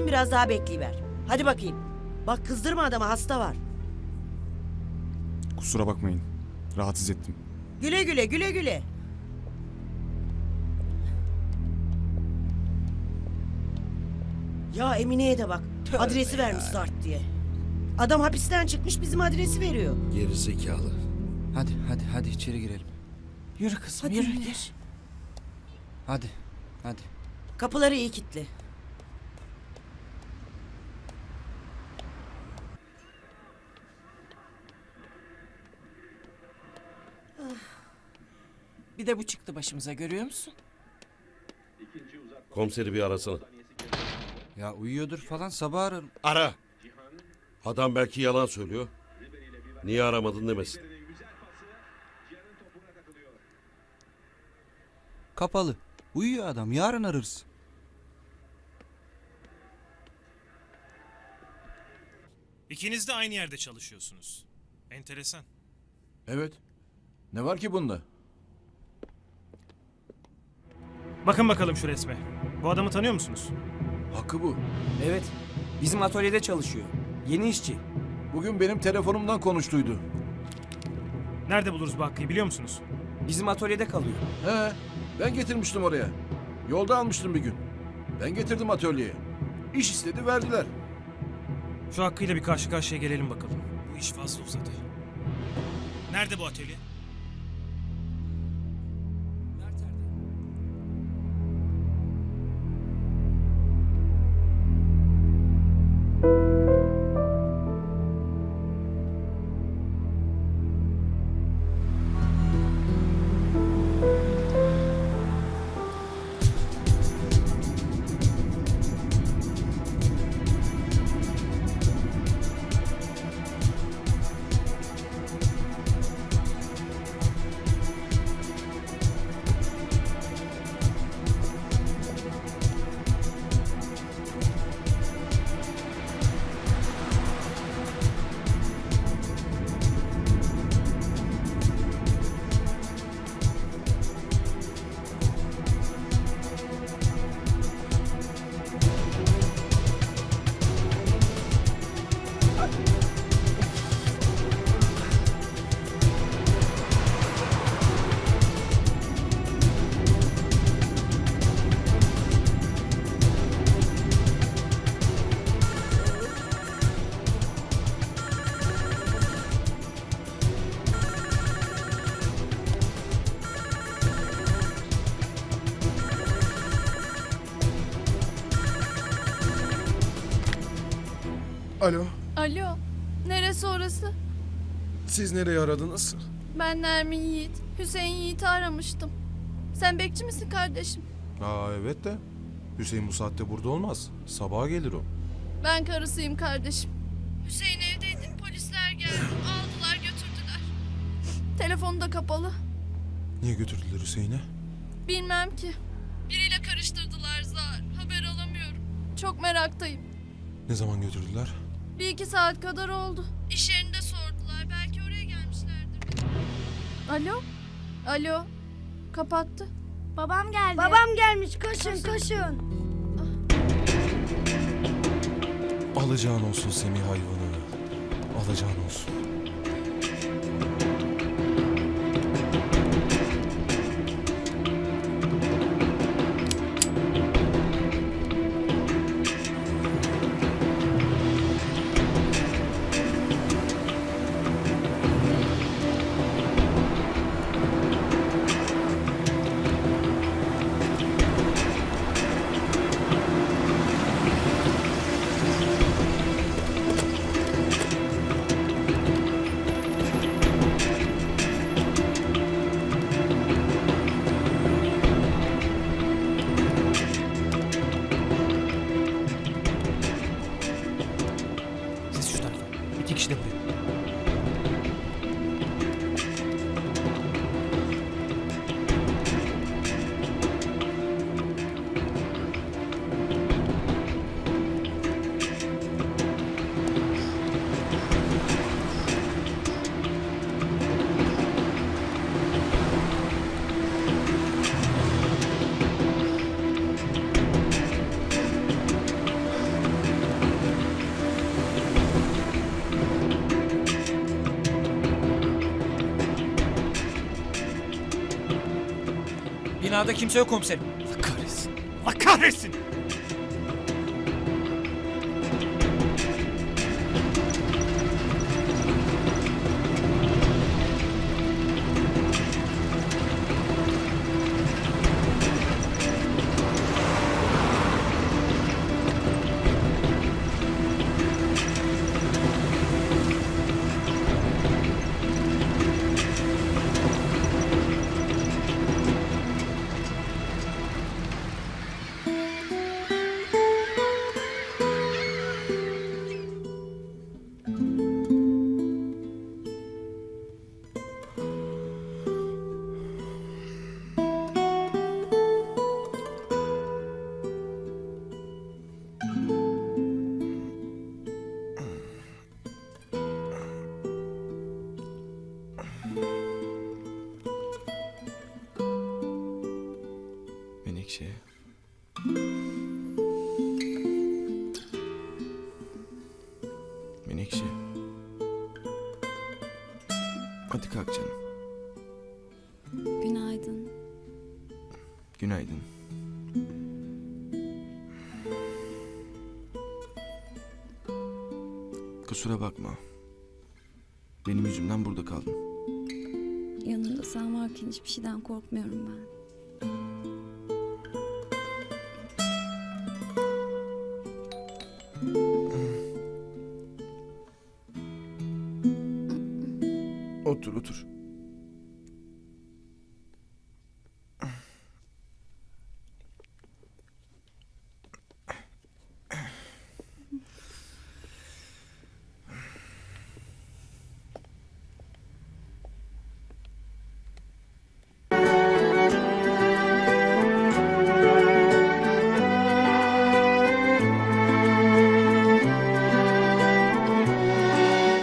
Biraz daha bekleyiver. Hadi bakayım. Bak kızdırma adamı hasta var. Kusura bakmayın. Rahatsız ettim. Güle güle güle güle. Ya Emine'ye de bak. adresi vermiş Zart diye. Adam hapisten çıkmış bizim adresi veriyor. Geri zekalı. Hadi hadi hadi içeri girelim. Yürü kızım Hadi yürü Emine. gir. Hadi hadi. Kapıları iyi kilitli. Bir de bu çıktı başımıza görüyor musun? Komiseri bir arasana. Ya uyuyordur falan sabah ararım. Ara. Adam belki yalan söylüyor. Niye aramadın demesin. Kapalı. Uyuyor adam yarın ararız. İkiniz de aynı yerde çalışıyorsunuz. Enteresan. Evet. Ne var ki bunda? Bakın bakalım şu resme. Bu adamı tanıyor musunuz? Hakkı bu. Evet. Bizim atölyede çalışıyor. Yeni işçi. Bugün benim telefonumdan konuştuydu. Nerede buluruz bu Hakkı'yı biliyor musunuz? Bizim atölyede kalıyor. He, ben getirmiştim oraya. Yolda almıştım bir gün. Ben getirdim atölyeye. İş istedi verdiler. Şu Hakkı'yla bir karşı karşıya gelelim bakalım. Bu iş fazla uzadı. Nerede bu atölye? Alo, Alo, neresi orası? siz nereye aradınız? Ben Nermin Yiğit. Hüseyin Yiğit'i aramıştım. Sen bekçi misin kardeşim? Aa evet de Hüseyin bu saatte burada olmaz. Sabaha gelir o. Ben karısıyım kardeşim. Hüseyin evdeydi. Polisler geldi. Aldılar götürdüler. Telefonu da kapalı. Niye götürdüler Hüseyin'i? Bilmem ki. Biriyle karıştırdılar zar. Haber alamıyorum. Çok meraktayım. Ne zaman götürdüler? Bir iki saat kadar oldu. İş yerinde sordular. Belki oraya gelmişlerdir. Alo? Alo? Kapattı. Babam geldi. Babam gelmiş koşun koşun. Alacağın olsun Semih hayvanı. Alacağın olsun. Binada kimse yok komiserim. Allah kahretsin. Allah kahretsin. Menekşe. Menekşe. Hadi kalk canım. Günaydın. Günaydın. Kusura bakma. Benim yüzümden burada kaldın. Yanımda sen varken hiçbir şeyden korkmuyorum ben.